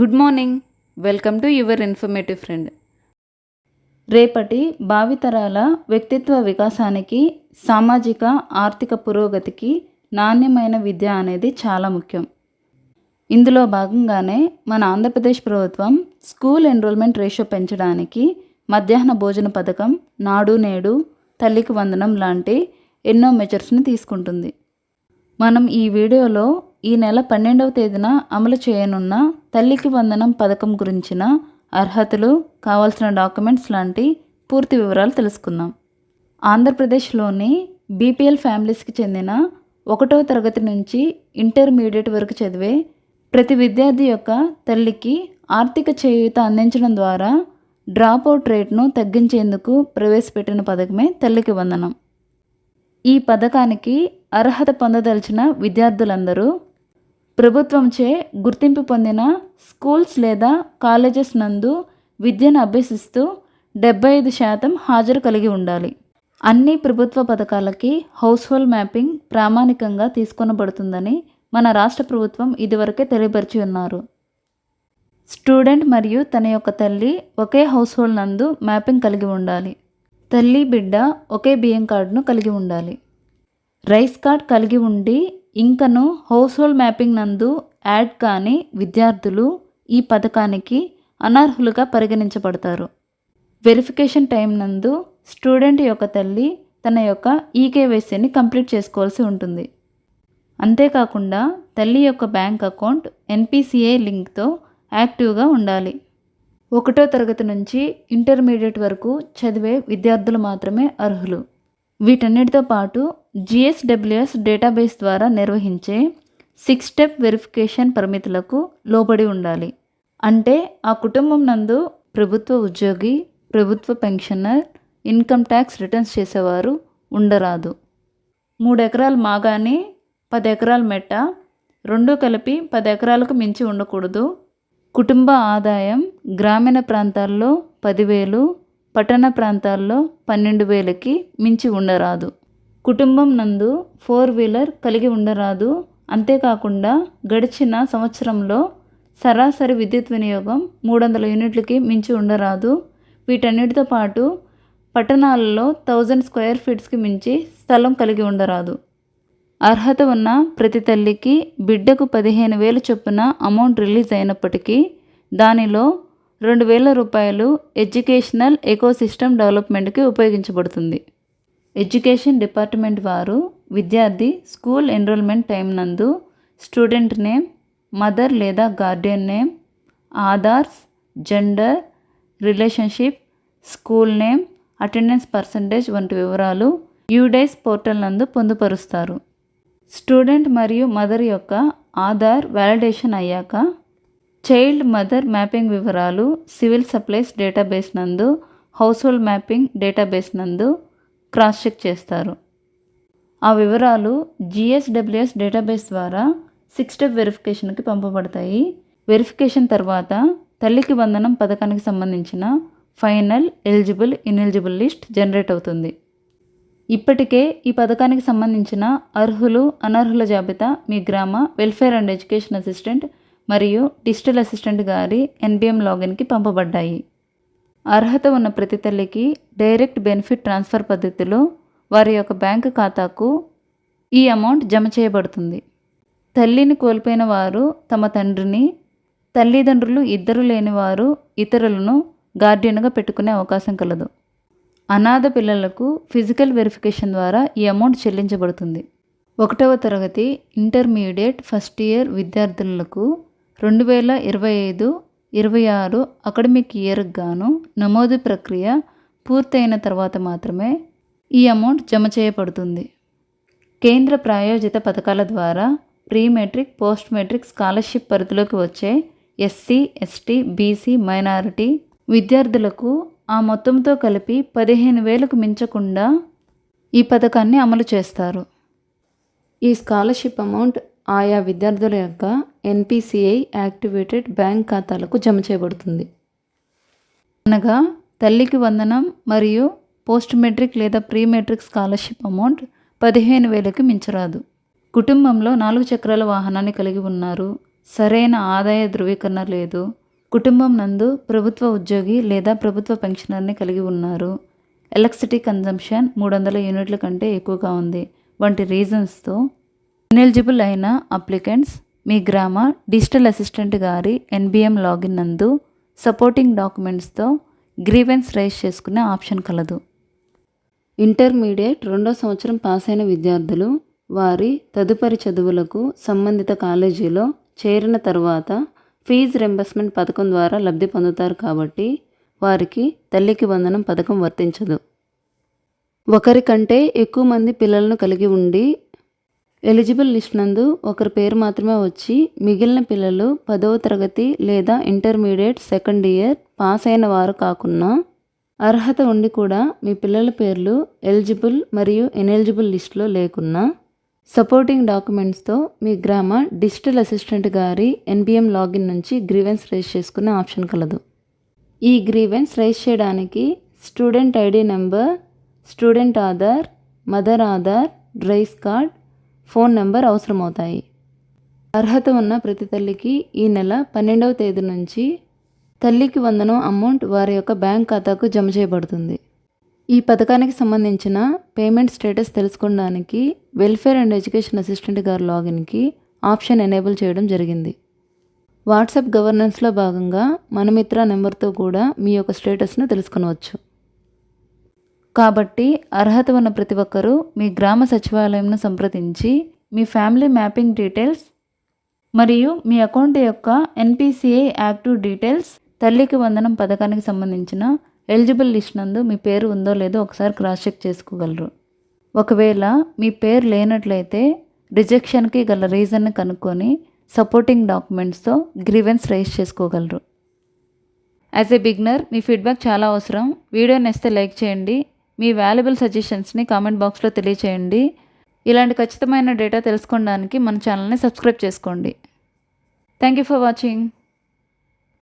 Good morning. Welcome to your informative friend. రేపటి భావితరాల వ్యక్తిత్వ వికాసానికి సామాజిక ఆర్థిక పురోగతికి నాణ్యమైన విద్య అనేది చాలా ముఖ్యం. ఇందులో భాగంగానే మన ఆంధ్రప్రదేశ్ ప్రభుత్వం స్కూల్ ఎన్రోల్మెంట్ రేషియో పెంచడానికి మధ్యాహ్న భోజన పథకం నాడు నేడు తల్లికి వందనం లాంటి ఎన్నో మెజర్స్ని తీసుకుంటుంది. మనం ఈ వీడియోలో ఈ నెల పన్నెండవ తేదీన అమలు చేయనున్న తల్లికి వందనం పథకం గురించిన అర్హతలు కావాల్సిన డాక్యుమెంట్స్ లాంటి పూర్తి వివరాలు తెలుసుకుందాం. ఆంధ్రప్రదేశ్లోని బీపీఎల్ ఫ్యామిలీస్కి చెందిన ఒకటవ తరగతి నుంచి ఇంటర్మీడియట్ వరకు చదివే ప్రతి విద్యార్థి యొక్క తల్లికి ఆర్థిక చేయూత అందించడం ద్వారా డ్రాప్ అవుట్ రేట్ను తగ్గించేందుకు ప్రవేశపెట్టిన పథకమే తల్లికి వందనం. ఈ పథకానికి అర్హత పొందదలిచిన విద్యార్థులందరూ ప్రభుత్వంచే గుర్తింపు పొందిన స్కూల్స్ లేదా కాలేజెస్ నందు విద్యను అభ్యసిస్తూ డెబ్బై ఐదు శాతం హాజరు కలిగి ఉండాలి. అన్ని ప్రభుత్వ పథకాలకి హౌస్ హోల్డ్ మ్యాపింగ్ ప్రామాణికంగా తీసుకొనబడుతుందని మన రాష్ట్ర ప్రభుత్వం ఇదివరకే తెలియపరిచి ఉన్నారు. స్టూడెంట్ మరియు తన యొక్క తల్లి ఒకే హౌస్ హోల్డ్ నందు మ్యాపింగ్ కలిగి ఉండాలి. తల్లి బిడ్డ ఒకే బియ్యం కార్డును కలిగి ఉండాలి. రైస్ కార్డ్ కలిగి ఉండి ఇంకను హౌస్ హోల్డ్ మ్యాపింగ్ నందు యాడ్ కాని విద్యార్థులు ఈ పథకానికి అనర్హులుగా పరిగణించబడతారు. వెరిఫికేషన్ టైం నందు స్టూడెంట్ యొక్క తల్లి తన యొక్క ఈకేవైసీని కంప్లీట్ చేసుకోవాల్సి ఉంటుంది. అంతేకాకుండా తల్లి యొక్క బ్యాంక్ అకౌంట్ ఎన్పిసిఏ లింక్తో యాక్టివ్గా ఉండాలి. ఒకటో తరగతి నుంచి ఇంటర్మీడియట్ వరకు చదివే విద్యార్థులు మాత్రమే అర్హులు. వీటన్నిటితో పాటు జిఎస్డబ్ల్యూఎస్ డేటాబేస్ ద్వారా నిర్వహించే సిక్స్ స్టెప్ వెరిఫికేషన్ పరిమితులకు లోబడి ఉండాలి. అంటే ఆ కుటుంబం నందు ప్రభుత్వ ఉద్యోగి ప్రభుత్వ పెన్షనర్ ఇన్కమ్ ట్యాక్స్ రిటర్న్స్ చేసేవారు ఉండరాదు. మూడు ఎకరాలు మాగాని పది ఎకరాల మెట్ట రెండు కలిపి పది ఎకరాలకు మించి ఉండకూడదు. కుటుంబ ఆదాయం గ్రామీణ ప్రాంతాల్లో పదివేలు పట్టణ ప్రాంతాల్లో పన్నెండు వేలకి మించి ఉండరాదు. కుటుంబం నందు ఫోర్ వీలర్ కలిగి ఉండరాదు. అంతేకాకుండా గడిచిన సంవత్సరంలో సరాసరి విద్యుత్ వినియోగం మూడు వందల యూనిట్లకి మించి ఉండరాదు. వీటన్నిటితో పాటు పట్టణాలలో థౌజండ్ స్క్వేర్ ఫీట్స్కి మించి స్థలం కలిగి ఉండరాదు. అర్హత ఉన్న ప్రతి తల్లికి బిడ్డకు పదిహేను వేలు చొప్పున అమౌంట్ రిలీజ్ అయినప్పటికీ దానిలో రెండు వేల రూపాయలు ఎడ్యుకేషనల్ ఎకోసిస్టమ్ డెవలప్మెంట్కి ఉపయోగించబడుతుంది. ఎడ్యుకేషన్ డిపార్ట్మెంట్ వారు విద్యార్థి స్కూల్ ఎన్రోల్మెంట్ టైం నందు స్టూడెంట్ నేమ్ మదర్ లేదా guardian name Aadhaars gender relationship school name attendance percentage వంటి వివరాలు యూడైస్ పోర్టల్ నందు పొందుపరుస్తారు. స్టూడెంట్ మరియు మదర్ యొక్క ఆధార్ వ్యాలిడేషన్ అయ్యాక చైల్డ్ మదర్ మ్యాపింగ్ వివరాలు సివిల్ సప్లైస్ డేటాబేస్ నందు హౌస్ హోల్డ్ మ్యాపింగ్ డేటాబేస్ నందు క్రాస్ చెక్ చేస్తారు. ఆ వివరాలు జిఎస్డబ్ల్యూఎస్ డేటాబేస్ ద్వారా సిక్స్ స్టెప్ వెరిఫికేషన్కి పంపబడతాయి. వెరిఫికేషన్ తర్వాత తల్లికి వందనం పథకానికి సంబంధించిన final eligible ineligible list generate అవుతుంది. ఇప్పటికే ఈ పథకానికి సంబంధించిన అర్హులు అనర్హుల జాబితా మీ గ్రామ వెల్ఫేర్ అండ్ ఎడ్యుకేషన్ అసిస్టెంట్ మరియు డిజిటల్ అసిస్టెంట్ గారి ఎన్బిఎం లాగిన్కి పంపబడ్డాయి. అర్హత ఉన్న ప్రతి తల్లికి డైరెక్ట్ బెనిఫిట్ ట్రాన్స్ఫర్ పద్ధతిలో వారి యొక్క బ్యాంకు ఖాతాకు ఈ అమౌంట్ జమ చేయబడుతుంది. తల్లిని కోల్పోయిన వారు తమ తండ్రిని తల్లిదండ్రులు ఇద్దరు లేని వారు ఇతరులను గార్డియన్గా పెట్టుకునే అవకాశం కలదు. అనాథ పిల్లలకు ఫిజికల్ వెరిఫికేషన్ ద్వారా ఈ అమౌంట్ చెల్లించబడుతుంది. ఒకటవ తరగతి ఇంటర్మీడియట్ ఫస్ట్ ఇయర్ విద్యార్థులకు రెండు వేల ఇరవై ఐదు ఇరవై ఆరు అకడమిక్ ఇయర్కి గాను నమోదు ప్రక్రియ పూర్తయిన తర్వాత మాత్రమే ఈ అమౌంట్ జమ చేయబడుతుంది. కేంద్ర ప్రాయోజిత పథకాల ద్వారా pre matric post matric scholarship పరిధిలోకి వచ్చే ఎస్సీ ఎస్టీ బీసీ మైనారిటీ విద్యార్థులకు ఆ మొత్తంతో కలిపి పదిహేను వేలకు మించకుండా ఈ పథకాన్ని అమలు చేస్తారు. ఈ స్కాలర్షిప్ అమౌంట్ ఆయా విద్యార్థుల యొక్క ఎన్పిసిఐ యాక్టివేటెడ్ బ్యాంక్ ఖాతాలకు జమ చేయబడుతుంది. అనగా తల్లికి వందనం మరియు పోస్ట్ మెట్రిక్ లేదా ప్రీ మెట్రిక్ స్కాలర్షిప్ అమౌంట్ పదిహేను వేలకి మించరాదు. కుటుంబంలో నాలుగు చక్రాల వాహనాన్ని కలిగి ఉన్నారు. సరైన ఆదాయ ధృవీకరణ లేదు. కుటుంబం నందు ప్రభుత్వ ఉద్యోగి లేదా ప్రభుత్వ పెన్షనర్ని కలిగి ఉన్నారు. ఎలక్ట్రిసిటీ కన్జంప్షన్ మూడు వందల యూనిట్ల కంటే ఎక్కువగా ఉంది. వంటి రీజన్స్తో ఇనెలిజిబుల్ అయిన అప్లికెంట్స్ మీ గ్రామ డిజిటల్ అసిస్టెంట్ గారి ఎన్బిఎం లాగిన్ నందు సపోర్టింగ్ డాక్యుమెంట్స్తో గ్రీవెన్స్ రైజ్ చేసుకునే ఆప్షన్ కలదు. ఇంటర్మీడియట్ రెండో సంవత్సరం పాస్ అయిన విద్యార్థులు వారి తదుపరి చదువులకు సంబంధిత కాలేజీలో చేరిన తర్వాత ఫీజు రెంబర్స్మెంట్ పథకం ద్వారా లబ్ధి పొందుతారు కాబట్టి వారికి తల్లికి వందనం పథకం వర్తించదు. ఒకరికంటే ఎక్కువ మంది పిల్లలను కలిగి ఉండి ఎలిజిబుల్ లిస్ట్ నందు ఒకరి పేరు మాత్రమే వచ్చి మిగిలిన పిల్లలు పదవ తరగతి లేదా ఇంటర్మీడియట్ సెకండ్ ఇయర్ పాస్ అయిన వారు కాకున్నా అర్హత ఉండి కూడా మీ పిల్లల పేర్లు ఎలిజిబుల్ మరియు ఎనెలిజిబుల్ లిస్టులో లేకున్నా సపోర్టింగ్ డాక్యుమెంట్స్తో మీ గ్రామ డిజిటల్ అసిస్టెంట్ గారి ఎన్బిఎం లాగిన్ నుంచి గ్రీవెన్స్ రైజ్ చేసుకునే ఆప్షన్ కలదు. ఈ గ్రీవెన్స్ రైజ్ చేయడానికి student ID number student Aadhaar mother Aadhaar rice card phone number అవసరమవుతాయి. అర్హత ఉన్న ప్రతి తల్లికి ఈ నెల పన్నెండవ తేదీ నుంచి తల్లికి వందనం అమౌంట్ వారి యొక్క బ్యాంక్ ఖాతాకు జమ చేయబడుతుంది. ఈ పథకానికి సంబంధించిన పేమెంట్ స్టేటస్ తెలుసుకోవడానికి వెల్ఫేర్ అండ్ ఎడ్యుకేషన్ అసిస్టెంట్ గారి లాగిన్కి ఆప్షన్ ఎనేబుల్ చేయడం జరిగింది. వాట్సాప్ గవర్నెన్స్లో భాగంగా మనమిత్ర నెంబర్తో కూడా మీ యొక్క స్టేటస్ను తెలుసుకునవచ్చు. కాబట్టి అర్హత ఉన్న ప్రతి ఒక్కరూ మీ గ్రామ సచివాలయంను సంప్రదించి మీ ఫ్యామిలీ మ్యాపింగ్ డీటెయిల్స్ మరియు మీ అకౌంట్ యొక్క ఎన్పిసిఐ యాక్టివ్ డీటెయిల్స్ తల్లికి వందనం పథకానికి సంబంధించిన ఎలిజిబుల్ లిస్ట్ నందు మీ పేరు ఉందో లేదో ఒకసారి క్రాస్ చెక్ చేసుకోగలరు. ఒకవేళ మీ పేరు లేనట్లయితే రిజెక్షన్కి గల రీజన్ని కనుక్కొని సపోర్టింగ్ డాక్యుమెంట్స్తో గ్రీవెన్స్ రైజ్ చేసుకోగలరు. యాజ్ ఏ బిగ్నర్ మీ ఫీడ్బ్యాక్ చాలా అవసరం. వీడియో నేస్తే లైక్ చేయండి. మీ వాల్యుబుల్ సజెషన్స్ని కామెంట్ బాక్స్లో తెలియచేయండి. ఇలాంటి ఖచ్చితమైన డేటా తెలుసుకోవడానికి మన ఛానల్ని సబ్స్క్రైబ్ చేసుకోండి. Thank you for watching